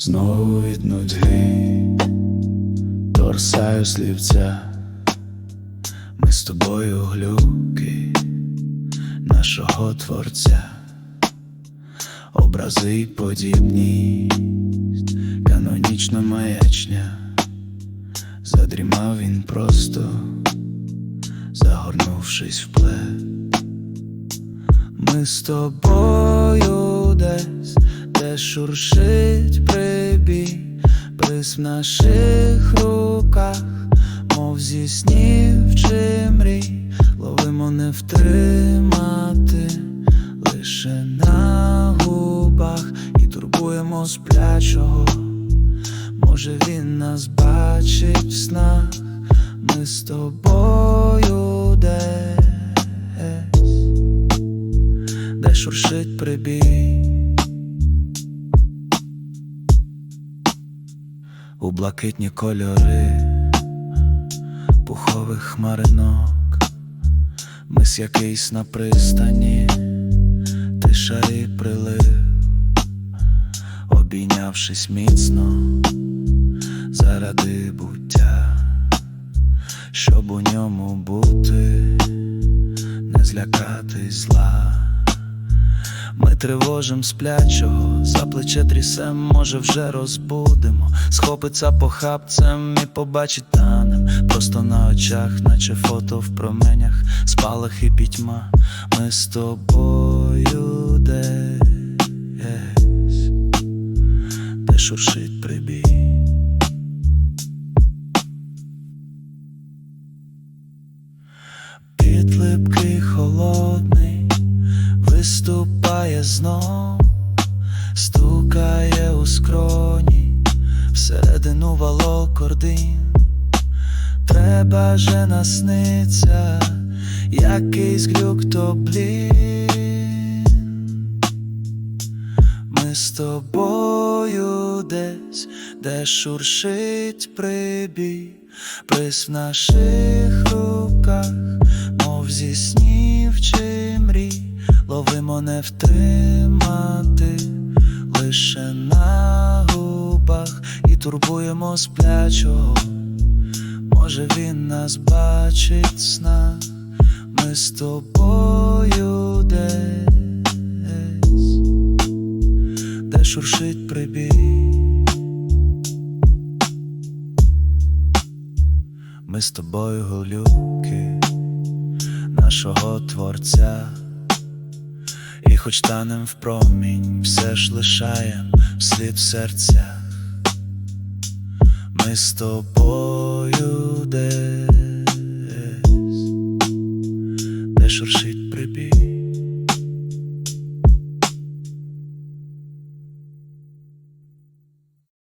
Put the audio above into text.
Знову від нудьги торсаю слівця, ми з тобою глюки нашого творця, образи й подібність, канонічна маячня, задрімав він просто, загорнувшись в плед. Ми з тобою десь, де шуршить прибій, приз в наших руках, мов зі снів чи мрій, ловимо не втримати, лише на губах і турбуємо сплячого. Може він нас бачить в снах, ми з тобою десь де шуршить прибій. У блакитні кольори пухових хмаринок, ми з якийсь на пристані, тиша і прилив, обійнявшись міцно заради буття, щоб у ньому бути, не злякатись зла. Ми тривожим сплячого, за плече трісем, може, вже розбудемо. Схопиться похапцем і побачить танем Просто на очах, наче фото в променях, спалах і пітьма. Ми з тобою десь, де шуршить виступає знов, стукає у скроні, всередину волокордин. Треба же насниться, якийсь глюк то. Ми з тобою десь, де шуршить прибій, приз в наших руках, мов зі снів чи мрій, ловимо не втримати, лише на губах і турбуємо сплячого. Може він нас бачить в снах, ми з тобою десь, де шуршить прибій. Ми з тобою голюки нашого творця, хоч танем в промінь, все ж лишаєм слід в серцях, ми з тобою десь, де шуршить.